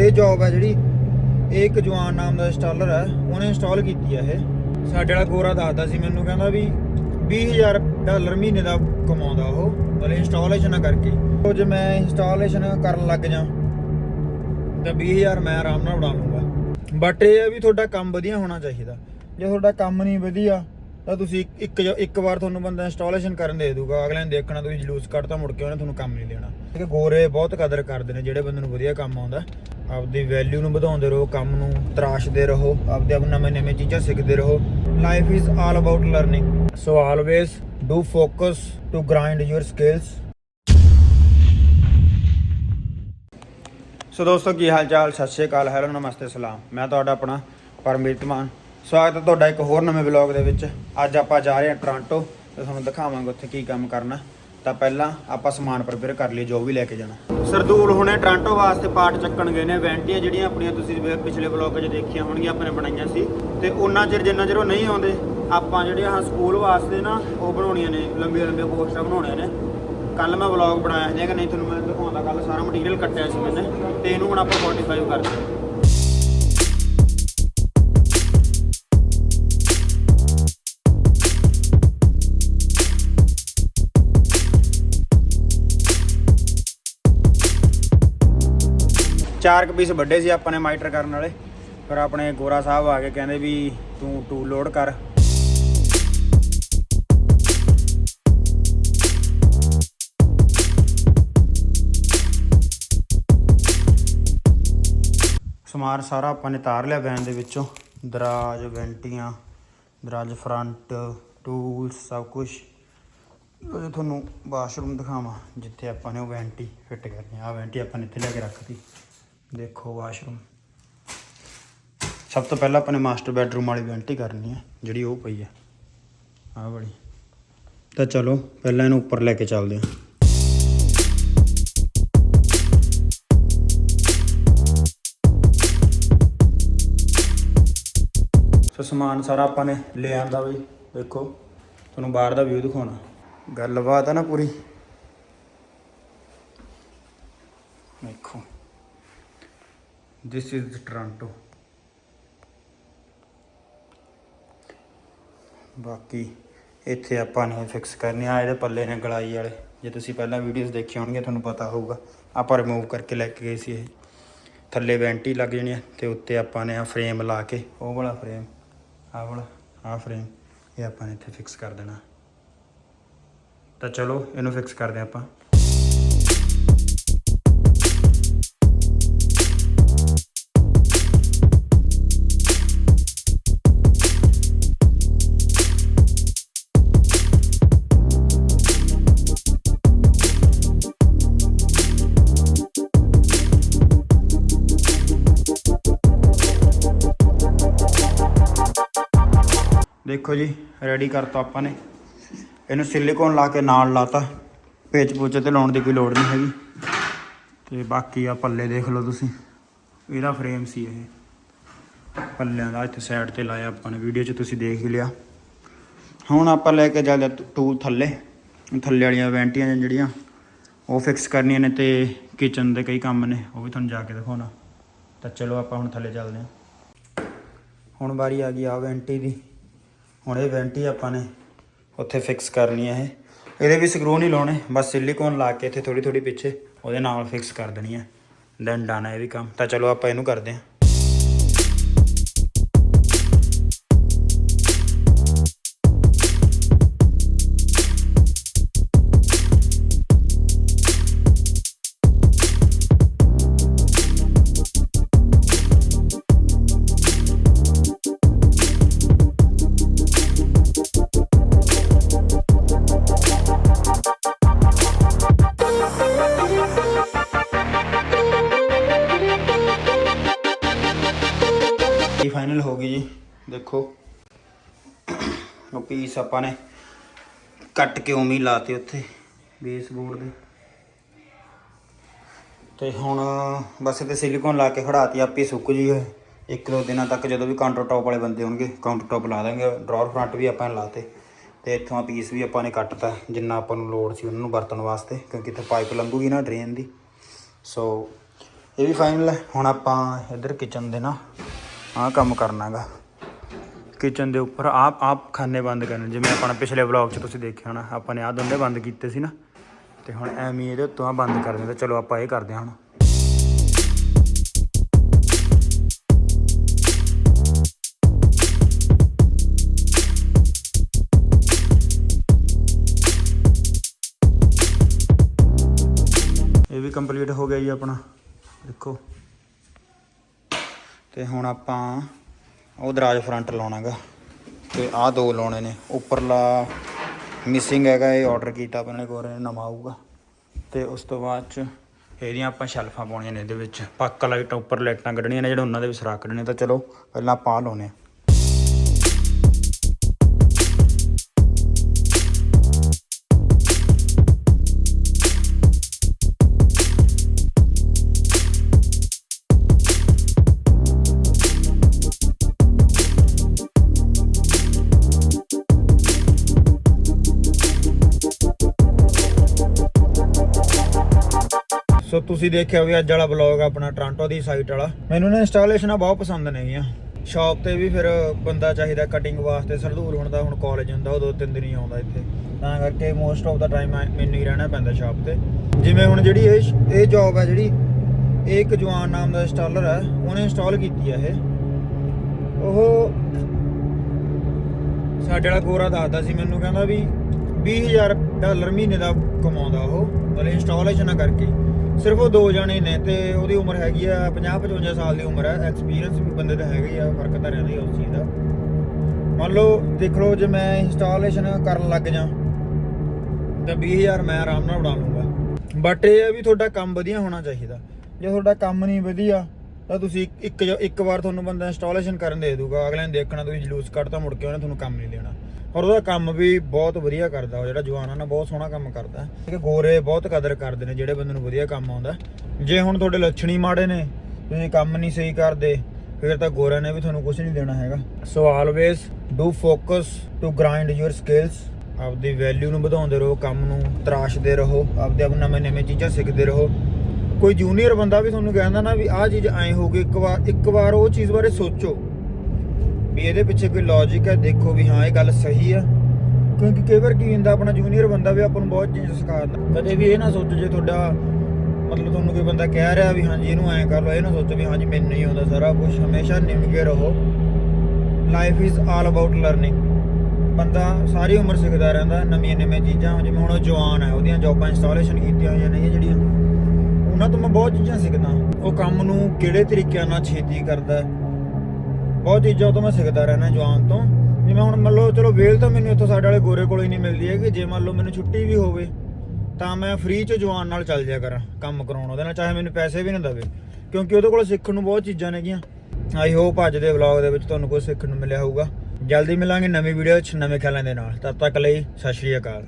ਇਹ ਜੌਬ ਹੈ ਜਿਹੜੀ, ਇਹ ਇੱਕ ਜਵਾਨ ਨਾਮ ਦਾ ਇੰਸਟਾਲਰ ਹੈ ਉਹਨੇ ਇੰਸਟਾਲ ਕੀਤੀ ਹੈ ਇਹ। ਸਾਡੇ ਵਾਲਾ ਗੋਰਾ ਦੱਸਦਾ ਸੀ ਮੈਨੂੰ, ਕਹਿੰਦਾ ਵੀ 20000 ਡਾਲਰ ਮਹੀਨੇ ਦਾ ਕਮਾਉਂਦਾ ਉਹ, ਮਤਲਬ ਇੰਸਟਾਲੇਸ਼ਨ ਕਰਕੇ। ਉਹ ਜੇ ਮੈਂ ਇੰਸਟਾਲੇਸ਼ਨ ਕਰਨ ਲੱਗ ਜਾ, ਤਾਂ 20000 ਮੈਂ ਆਰਾਮ ਨਾਲ ਉਡਾ ਲੂੰਗਾ ਬਟ ਇਹ ਹੈ ਵੀ ਤੁਹਾਡਾ ਕੰਮ ਵਧੀਆ ਹੋਣਾ ਚਾਹੀਦਾ। ਜੇ ਤੁਹਾਡਾ ਕੰਮ ਨਹੀਂ ਵਧੀਆ, ਤਾਂ ਤੁਸੀਂ ਇੱਕ- ਇੱਕ ਵਾਰ ਤੁਹਾਨੂੰ ਬੰਦਾ ਇੰਸਟਾਲੇਸ਼ਨ ਕਰਨ ਦੇ ਦੂਗਾ ਅਗਲੇ ਨੇ ਦੇਖਣਾ ਤੁਸੀਂ ਜਲੂਸ ਕੱਢਤਾ, ਮੁੜ ਕੇ ਉਹਨੇ ਤੁਹਾਨੂੰ ਕੰਮ ਨਹੀਂ ਦੇਣਾ। ਕਿ ਗੋਰੇ ਬਹੁਤ ਕਦਰ ਕਰਦੇ ਨੇ, ਜਿਹੜੇ ਬੰਦੇ ਨੂੰ ਵਧੀਆ ਕੰਮ ਆਉਂਦਾ। ਆਪਦੀ ਵੈਲਿਊ ਨੂੰ ਵਧਾਉਂਦੇ ਰਹੋ, ਕੰਮ ਨੂੰ ਤਰਾਸ਼ਦੇ ਰਹੋ, ਆਪਦੇ ਆਪ ਨਵੇਂ ਨਵੇਂ ਚੀਜ਼ਾਂ ਸਿੱਖਦੇ ਰਹੋ। Life is all about learning so always do focus to grind your skills so ਦੋਸਤੋ, ਕੀ ਹਾਲ ਚਾਲ ਸਤਿ ਸ਼੍ਰੀ ਅਕਾਲ, ਹੈਲੋ, ਨਮਸਤੇ, ਸਲਾਮ। ਮੈਂ ਤੁਹਾਡਾ ਆਪਣਾ ਪਰਮਜੀਤ ਮਾਨ। ਸਵਾਗਤ ਹੈ ਤੁਹਾਡਾ ਇੱਕ ਹੋਰ ਨਵੇਂ ਵਲੌਗ ਦੇ ਵਿੱਚ। ਅੱਜ ਆਪਾਂ ਜਾ ਰਹੇ ਹਾਂ ਟੋਰਾਂਟੋ ਤੇ ਤੁਹਾਨੂੰ ਦਿਖਾਵਾਂਗੇ ਉੱਥੇ ਕੀ ਕੰਮ ਕਰਨਾ। ਤਾਂ ਪਹਿਲਾਂ ਆਪਾਂ ਸਮਾਨ ਪ੍ਰਪੇਅਰ ਕਰ ਲਈਏ, ਜੋ ਵੀ ਲੈ ਕੇ ਜਾਣਾ। ਸਰਦੂਲ ਹੁਣੇ ਟੋਰਾਂਟੋ ਵਾਸਤੇ ਪਾਰਟ ਚੱਕਣ ਗਏ ਨੇ, ਵੈਂਟੀਆਂ ਜਿਹੜੀਆਂ ਆਪਣੀਆਂ ਤੁਸੀਂ ਪਿਛਲੇ ਵਲੌਗ 'ਚ ਦੇਖੀਆਂ ਹੋਣਗੀਆਂ, ਆਪਣੇ ਬਣਾਈਆਂ ਸੀ। ਤੇ ਉਹਨਾਂ ਚਿਰ ਜਿੰਨਾ ਚਿਰ ਉਹ ਨਹੀਂ ਆਉਂਦੇ, ਆਪਾਂ ਜਿਹੜੀਆਂ ਆਹ ਸਕੂਲ ਵਾਸਤੇ ਨਾ, ਉਹ ਬਣਾਉਣੀਆਂ ਨੇ, ਲੰਬੀਆਂ ਲੰਬੀਆਂ ਪੋਸਟਾਂ ਬਣਾਉਣੀਆਂ ਨੇ। ਕੱਲ ਮੈਂ ਵਲੌਗ ਬਣਾਇਆ ਸੀਗਾ ਕਿ ਨਹੀਂ ਤੁਹਾਨੂੰ ਮੈਂ ਦਿਖਾਉਂਦਾ ਕੱਲ ਸਾਰਾ ਮਟੀਰੀਅਲ ਕੱਟਿਆ ਸੀ ਮੈਨੇ, ਤੇ ਇਹਨੂੰ ਹੁਣ ਆਪਾਂ 45 ਕਰਦੇ ਚਾਰ ਕੁ ਪੀਸ ਵੱਡੇ ਸੀ ਆਪਾਂ ਨੇ ਮਾਈਟਰ ਕਰਨ ਵਾਲੇ। ਫਿਰ ਆਪਣੇ ਗੋਰਾ ਸਾਹਿਬ ਆ ਕੇ ਕਹਿੰਦੇ ਵੀ ਤੂੰ ਟੂਲ ਲੋਡ ਕਰ। ਸਮਾਨ ਸਾਰਾ ਆਪਾਂ ਨੇ ਤਾਰ ਲਿਆ ਵੈਨ ਦੇ ਵਿੱਚੋਂ। ਦਰਾਜ, ਵੈਂਟੀਆਂ, ਦਰਾਜ ਫਰੰਟ ਟੂਲਸ ਸਭ ਕੁਝ ਉਹ ਤੁਹਾਨੂੰ ਵਾਸ਼ਰੂਮ ਦਿਖਾਵਾਂ, ਜਿੱਥੇ ਆਪਾਂ ਨੇ ਉਹ ਵੈਂਟੀ ਫਿੱਟ ਕਰਨੀ ਆ। ਆਹ ਵੈਂਟੀ ਆਪਾਂ ਨੇ ਇੱਥੇ ਲੈ ਕੇ ਰੱਖਤੀ। ਦੇਖੋ ਵਾਸ਼ਰੂਮ। ਸਭ ਤੋਂ ਪਹਿਲਾਂ ਆਪਾਂ ਨੇ ਮਾਸਟਰ ਬੈਡਰੂਮ ਵਾਲੀ ਵੈਂਟੀ ਕਰਨੀ ਹੈ, ਜਿਹੜੀ ਉਹ ਪਈ ਹੈ। ਆਹ ਵਾਲੀ। ਤਾਂ ਚਲੋ, ਪਹਿਲਾਂ ਇਹਨੂੰ ਉੱਪਰ ਲੈ ਕੇ ਚੱਲਦੇ ਹਾਂ। ਸੋ ਸਮਾਨ ਸਾਰਾ ਆਪਾਂ ਨੇ ਲੈ ਆਂਦਾ ਬਈ, ਦੇਖੋ। ਤੁਹਾਨੂੰ ਬਾਹਰ ਦਾ ਵਿਊ ਦਿਖਾਉਣਾ। ਗੱਲਬਾਤ ਆ ਨਾ ਪੂਰੀ ਦੇਖੋ ਦਿਸ ਇਜ਼ ਟੋਰਾਂਟੋ ਬਾਕੀ ਇੱਥੇ ਆਪਾਂ ਨੇ ਫਿਕਸ ਕਰਨੇ ਆ ਇਹਦੇ ਪੱਲੇ ਨੇ ਗਲਾਈ ਵਾਲੇ। ਜੇ ਤੁਸੀਂ ਪਹਿਲਾਂ ਵੀਡੀਓਜ਼ ਦੇਖੀਆਂ ਹੋਣਗੀਆਂ, ਤੁਹਾਨੂੰ ਪਤਾ ਹੋਊਗਾ। ਆਪਾਂ ਰਿਮੂਵ ਕਰਕੇ ਲੈ ਕੇ ਗਏ ਸੀ ਇਹ। ਥੱਲੇ ਵੈਂਟੀ ਲੱਗ ਜਾਣੀ ਆ ਤੇ ਉੱਤੇ ਆਪਾਂ ਨੇ ਆ ਫਰੇਮ ਲਾ ਕੇ, ਉਹ ਵਾਲਾ ਫਰੇਮ ਆਹ ਵਾਲਾ, ਆਹ ਫਰੇਮ ਇਹ ਆਪਾਂ ਨੇ ਇੱਥੇ ਫਿਕਸ ਕਰ ਦੇਣਾ। ਤਾਂ ਚਲੋ, ਇਹਨੂੰ ਫਿਕਸ ਕਰਦੇ ਹਾਂ ਆਪਾਂ। ਦੇਖੋ ਜੀ ਰੈਡੀ ਕਰਤਾ ਆਪਾਂ ਨੇ। ਇਹਨੂੰ ਸਿਲੀਕੋਨ ਲਾ ਕੇ ਨਾਲ ਲਾਤਾ। ਪੇਚ ਪੂਚੇ ਤੇ ਲਾਉਣ ਦੀ ਕੋਈ ਲੋੜ ਨਹੀਂ ਹੈਗੀ। ਤੇ ਬਾਕੀ ਆ ਪੱਲੇ ਦੇਖ ਲਓ ਤੁਸੀਂ। ਇਹਦਾ ਫਰੇਮ ਸੀ ਇਹ। ਪੱਲਿਆਂ ਦਾ ਇੱਥੇ ਸਾਈਡ ਤੇ ਲਾਇਆ ਆਪਾਂ ਨੇ। ਵੀਡੀਓ 'ਚ ਤੁਸੀਂ ਦੇਖ ਹੀ ਲਿਆ। ਹੁਣ ਆਪਾਂ ਲੈ ਕੇ ਚੱਲਦੇ ਟੂਲ ਥੱਲੇ। ਥੱਲੇ ਵਾਲੀਆਂ ਵੈਂਟੀਆਂ ਨੇ ਜਿਹੜੀਆਂ, ਉਹ ਫਿਕਸ ਕਰਨੀਆਂ ਨੇ ਤੇ ਕਿਚਨ ਦੇ ਕਈ ਕੰਮ ਨੇ। ਉਹ ਵੀ ਤੁਹਾਨੂੰ ਜਾ ਕੇ ਦਿਖਾਉਣਾ। ਤਾਂ ਚਲੋ ਆਪਾਂ ਹੁਣ ਥੱਲੇ ਚੱਲਦੇ ਹਾਂ ਹੁਣ ਵਾਰੀ ਆ ਗਈ ਆ ਵੈਂਟੀ ਦੀ। ਹੁਣ ਇਹ ਵੈਂਟੀ ਆਪਾਂ ਨੇ ਉੱਥੇ ਫਿਕਸ ਕਰਨੀ ਹੈ ਇਹ। ਇਹਦੇ ਵੀ ਸਕਰੂ ਨਹੀਂ ਲਾਉਣੇ, ਬਸ ਸਿਲੀਕੋਨ ਲਾ ਕੇ ਇੱਥੇ ਥੋੜੀ ਥੋੜੀ ਪਿੱਛੇ ਉਹਦੇ ਨਾਲ ਫਿਕਸ ਕਰ ਦੇਣੀ ਹੈ ਦੈਨ ਡਨ ਹੈ ਇਹ ਵੀ ਕੰਮ। ਤਾਂ ਚਲੋ ਆਪਾਂ ਇਹਨੂੰ ਕਰਦੇ ਹਾਂ ਇਹ ਹੋ ਗਈ ਜੀ। ਦੇਖੋ। ਉਹ ਪੀਸ ਆਪਾਂ ਨੇ ਕੱਟ ਕੇ ਉਵੇਂ ਹੀ ਲਾਤੇ ਉੱਥੇ ਬੇਸ ਬੋਰਡ ਦੇ। ਤੇ ਹੁਣ ਬਸ ਇਹਦੇ ਸਿਲੀਕੋਨ ਲਾ ਕੇ ਖੜਾਤੀ ਆਪੇ ਸੁੱਕ ਜੀ ਇਹ। ਇੱਕ ਦੋ ਦਿਨਾਂ ਤੱਕ ਜਦੋਂ ਵੀ ਕਾਊਂਟਰ ਟੌਪ ਵਾਲੇ ਬੰਦੇ ਹੋਣਗੇ ਕਾਊਂਟਰ ਟੌਪ ਲਾ ਦਾਂਗੇ। ਡਰਾਅਰ ਫਰੰਟ ਵੀ ਆਪਾਂ ਨੇ ਲਾਤੇ। ਤੇ ਇੱਥੋਂ ਆ ਪੀਸ ਵੀ ਆਪਾਂ ਨੇ ਕੱਟਤਾ, ਜਿੰਨਾ ਆਪਾਂ ਨੂੰ ਲੋੜ ਸੀ ਉਹਨਾਂ ਨੂੰ ਵਰਤਣ ਵਾਸਤੇ, ਕਿਉਂਕਿ ਇੱਥੇ ਪਾਈਪ ਲੰਘੂਗੀ ਨਾ ਡਰੇਨ ਦੀ। ਸੋ ਇਹ ਵੀ ਫਾਈਨਲ ਹੈ। ਹੁਣ ਆਪਾਂ ਇੱਧਰ ਕਿਚਨ ਦੇ ਨਾ ਆਹ ਕੰਮ ਕਰਨਾਗਾ ਕਿਚਨ ਦੇ ਉੱਪਰ ਆਪ ਆਪ ਖਾਨੇ ਬੰਦ ਕਰਨੇ ਜਿਵੇਂ ਆਪਾਂ ਪਿਛਲੇ ਵਲੌਗ 'ਚ ਤੁਸੀਂ ਦੇਖਿਆ ਹੋਣਾ, ਆਪਾਂ ਨੇ ਆਹ ਦੋਨੇ ਬੰਦ ਕੀਤੇ ਸੀ ਨਾ। ਤੇ ਹੁਣ ਐਵੇਂ ਇਹਦੇ ਉੱਤੋਂ ਆ ਬੰਦ ਕਰ ਦਿੰਦੇ। ਚਲੋ ਆਪਾਂ ਇਹ ਕਰਦੇ ਹਾਂ ਹੁਣ। ਇਹ ਵੀ ਕੰਪਲੀਟ ਹੋ ਗਿਆ ਜੀ ਆਪਣਾ। ਦੇਖੋ। ਤੇ ਹੁਣ ਆਪਾਂ ਉਹ ਦਰਾਜ ਫਰੰਟ ਲਾਉਣਾਗਾ। ਤੇ ਆਹ ਦੋ ਲਾਉਣੇ ਨੇ। ਉੱਪਰਲਾ ਮਿਸਿੰਗ ਹੈਗਾ, ਇਹ ਆਰਡਰ ਕੀਤਾ ਆਪਣੇ ਕੋਲ ਨਵਾਂ ਆਊਗਾ। ਤੇ ਉਸ ਤੋਂ ਬਾਅਦ ਚ ਇਹਦੀਆਂ ਆਪਾਂ ਸ਼ੈਲਫਾਂ ਪਾਉਣੀਆਂ ਨੇ ਇਹਦੇ ਵਿੱਚ। ਪੱਕ ਲਾਈਟਾਂ, ਉੱਪਰ ਲਾਈਟਾਂ ਕੱਢਣੀਆਂ ਨੇ, ਜਿਹੜੇ ਉਹਨਾਂ ਦੇ ਵੀ ਸਰਾ ਕੱਢਣੇ ਤਾਂ ਚਲੋ, ਪਹਿਲਾਂ ਆਪਾਂ ਆਹ ਲਾਉਣੇ ਆ। ਤੁਸੀਂ ਦੇਖਿਆ ਵੀ ਅੱਜ ਵਾਲਾ ਵਲੌਗ ਆਪਣਾ ਟ੍ਰਾਂਟੋ ਦੀ ਸਾਈਟ ਵਾਲਾ। ਮੈਨੂੰ ਨਾ ਇੰਸਟਾਲੇਸ਼ਨਾਂ ਬਹੁਤ ਪਸੰਦ ਨੇਗੀਆਂ ਸ਼ਾਪ ਤੇ ਵੀ ਫਿਰ ਬੰਦਾ ਚਾਹੀਦਾ ਕਟਿੰਗ ਵਾਸਤੇ, ਸਰਦੂਲ ਹੁਣ ਦਾ ਹੁਣ ਕਾਲਜ ਹੁੰਦਾ, ਉਹ ਦੋ ਤਿੰਨ ਦਿਨ ਹੀ ਆਉਂਦਾ ਇੱਥੇ। ਤਾਂ ਕਰਕੇ ਮੋਸਟ ਆਫ ਦਾ ਟਾਈਮ ਮੈਨੂੰ ਹੀ ਰਹਿਣਾ ਪੈਂਦਾ ਸ਼ਾਪ ਤੇ। ਜਿਵੇਂ ਹੁਣ ਜਿਹੜੀ ਇਹ ਇਹ ਜੌਬ ਹੈ ਜਿਹੜੀ, ਇਹ ਇੱਕ ਜਵਾਨ ਨਾਮ ਦਾ ਇੰਸਟਾਲਰ ਹੈ ਉਹਨੇ ਇੰਸਟਾਲ ਕੀਤੀ ਹੈ ਇਹ। ਉਹ ਸਾਡੇ ਵਾਲਾ ਗੋਰਾ ਦੱਸਦਾ ਸੀ ਮੈਨੂੰ, ਕਹਿੰਦਾ ਵੀ 20000 ਡਾਲਰ ਮਹੀਨੇ ਦਾ ਕਮਾਉਂਦਾ ਉਹ ਮਤਲਬ ਇੰਸਟਾਲੇਸ਼ਨਾਂ ਕਰਕੇ। ਸਿਰਫ ਉਹ ਦੋ ਜਣੇ ਨੇ ਤੇ ਉਹਦੀ ਉਮਰ ਹੈਗੀ ਆ 50 55 ਸਾਲ ਦੀ ਉਮਰ ਹੈ ਐਕਸਪੀਰੀਅੰਸ ਵੀ ਬੰਦੇ ਦਾ ਹੈਗਾ ਹੀ ਆ, ਫ਼ਰਕ ਤਾਂ ਰਹਿੰਦਾ ਹੀ ਉਸ ਚੀਜ਼ ਦਾ। ਮੰਨ ਲਓ, ਦੇਖ ਲਓ, ਜੇ ਮੈਂ ਇੰਸਟਾਲੇਸ਼ਨ ਕਰਨ ਲੱਗ ਜਾਂ ਤਾਂ 20000 ਮੈਂ ਆਰਾਮ ਨਾਲ ਉਡਾ ਲੂੰਗਾ ਬਟ ਇਹ ਹੈ ਵੀ ਤੁਹਾਡਾ ਕੰਮ ਵਧੀਆ ਹੋਣਾ ਚਾਹੀਦਾ। ਜੇ ਤੁਹਾਡਾ ਕੰਮ ਨਹੀਂ ਵਧੀਆ, ਤਾਂ ਤੁਸੀਂ ਇੱਕ ਇੱਕ ਵਾਰ ਤੁਹਾਨੂੰ ਬੰਦਾ ਇੰਸਟਾਲੇਸ਼ਨ ਕਰਨ ਦੇ ਦੂਗਾ ਅਗਲੇ ਨੇ ਦੇਖਣਾ ਤੁਸੀਂ ਜਲੂਸ ਕੱਢਤਾ, ਮੁੜ ਕੇ ਉਹਨੇ ਤੁਹਾਨੂੰ ਕੰਮ ਨਹੀਂ ਦੇਣਾ। ਔਰ ਉਹਦਾ ਕੰਮ ਵੀ ਬਹੁਤ ਵਧੀਆ ਕਰਦਾ ਉਹ ਜਿਹੜਾ ਜਵਾਨ ਆ ਨਾ, ਬਹੁਤ ਸੋਹਣਾ ਕੰਮ ਕਰਦਾ। ਕਿ ਗੋਰੇ ਬਹੁਤ ਕਦਰ ਕਰਦੇ ਨੇ ਜਿਹੜੇ ਬੰਦੇ ਨੂੰ ਵਧੀਆ ਕੰਮ ਆਉਂਦਾ। ਜੇ ਹੁਣ ਤੁਹਾਡੇ ਲੱਛਣੀ ਮਾੜੇ ਨੇ, ਤੁਸੀਂ ਕੰਮ ਨਹੀਂ ਸਹੀ ਕਰਦੇ, ਫਿਰ ਤਾਂ ਗੋਰਿਆਂ ਨੇ ਵੀ ਤੁਹਾਨੂੰ ਕੁਝ ਨਹੀਂ ਦੇਣਾ ਹੈਗਾ। So always do focus to grind your skills ਆਪਦੀ ਵੈਲਿਊ ਨੂੰ ਵਧਾਉਂਦੇ ਰਹੋ, ਕੰਮ ਨੂੰ ਤਰਾਸ਼ਦੇ ਰਹੋ, ਆਪਦੇ ਆਪ ਨਵੇਂ ਨਵੇਂ ਚੀਜ਼ਾਂ ਸਿੱਖਦੇ ਰਹੋ। ਕੋਈ ਜੂਨੀਅਰ ਬੰਦਾ ਵੀ ਤੁਹਾਨੂੰ ਕਹਿੰਦਾ ਨਾ ਵੀ ਆਹ ਚੀਜ਼ ਐਂ ਹੋਊਗੀ ਇੱਕ ਵਾਰ ਇੱਕ ਵਾਰ ਉਹ ਚੀਜ਼ ਬਾਰੇ ਸੋਚੋ। ਵੀ ਇਹਦੇ ਪਿੱਛੇ ਕੋਈ ਲੌਜੀਕ ਹੈ? ਦੇਖੋ ਵੀ ਹਾਂ, ਇਹ ਗੱਲ ਸਹੀ ਆ। ਕਿਉਂਕਿ ਕਈ ਵਾਰ ਕੀ ਹੁੰਦਾ, ਆਪਣਾ ਜੂਨੀਅਰ ਬੰਦਾ ਵੀ ਆਪਾਂ ਨੂੰ ਬਹੁਤ ਚੀਜ਼ ਸਿਖਾ ਕਦੇ ਵੀ ਇਹ ਨਾ ਸੋਚੋ ਜੇ ਤੁਹਾਡਾ ਮਤਲਬ ਤੁਹਾਨੂੰ ਕੋਈ ਬੰਦਾ ਕਹਿ ਰਿਹਾ ਵੀ ਹਾਂਜੀ, ਇਹਨੂੰ ਐਂ ਕਰ ਲਓ, ਇਹ ਨਾ ਸੋਚੋ ਵੀ ਹਾਂਜੀ, ਮੈਨੂੰ ਨਹੀਂ ਆਉਂਦਾ ਸਾਰਾ ਕੁਝ ਹਮੇਸ਼ਾ ਨਿਮਗੇ ਰਹੋ। Life is all about learning ਬੰਦਾ ਸਾਰੀ ਉਮਰ ਸਿੱਖਦਾ ਰਹਿੰਦਾ, ਨਵੀਆਂ ਨਵੀਆਂ ਚੀਜ਼ਾਂ, ਜਿਵੇਂ ਹੁਣ ਉਹ ਜਵਾਨ ਹੈ, ਉਹਦੀਆਂ ਜੌਬਾਂ ਇੰਸਟਾਲੇਸ਼ਨ ਕੀਤੀਆਂ ਹੋਈਆਂ ਨੇ ਜਿਹੜੀਆਂ। ਉਹਨਾਂ ਤੋਂ ਮੈਂ ਬਹੁਤ ਚੀਜ਼ਾਂ ਸਿੱਖਦਾ। ਉਹ ਕੰਮ ਨੂੰ ਕਿਹੜੇ ਤਰੀਕਿਆਂ ਨਾਲ ਛੇਤੀ ਕਰਦਾ ਬਹੁਤ ਚੀਜ਼ਾਂ ਉਹ ਤੋਂ ਮੈਂ ਸਿੱਖਦਾ ਰਹਿਣਾ ਜਵਾਨ ਤੋਂ। ਜਿਵੇਂ ਹੁਣ ਮੰਨ ਲਓ ਚਲੋ ਵੇਲ ਤਾਂ ਮੈਨੂੰ ਇੱਥੋਂ ਸਾਡੇ ਵਾਲੇ ਗੋਰੇ ਕੋਲ ਹੀ ਨਹੀਂ ਮਿਲਦੀ ਹੈ ਕਿ ਜੇ ਮੰਨ ਲਓ ਮੈਨੂੰ ਛੁੱਟੀ ਵੀ ਹੋਵੇ, ਤਾਂ ਮੈਂ ਫ੍ਰੀ ਚ ਜਵਾਨ ਨਾਲ ਚੱਲ ਜਾਇਆ ਕਰਾਂ ਕੰਮ ਕਰਾਉਣ ਉਹਦੇ ਨਾਲ, ਚਾਹੇ ਮੈਨੂੰ ਪੈਸੇ ਵੀ ਨਾ ਦੇਵੇ। ਕਿਉਂਕਿ ਉਹਦੇ ਕੋਲ ਸਿੱਖਣ ਨੂੰ ਬਹੁਤ ਚੀਜ਼ਾਂ ਨੇਗੀਆਂ। ਆਈ ਹੋਪ ਅੱਜ ਦੇ ਵਲੌਗ ਦੇ ਵਿੱਚ ਤੁਹਾਨੂੰ ਕੁਝ ਸਿੱਖਣ ਨੂੰ ਮਿਲਿਆ ਹੋਊਗਾ। ਜਲਦੀ ਮਿਲਾਂਗੇ ਨਵੀਂ ਵੀਡੀਓ 'ਚ ਨਵੇਂ ਖਿਆਲਾਂ ਦੇ ਨਾਲ। ਤਦ ਤੱਕ ਲਈ ਸਤਿ ਸ਼੍ਰੀ ਅਕਾਲ।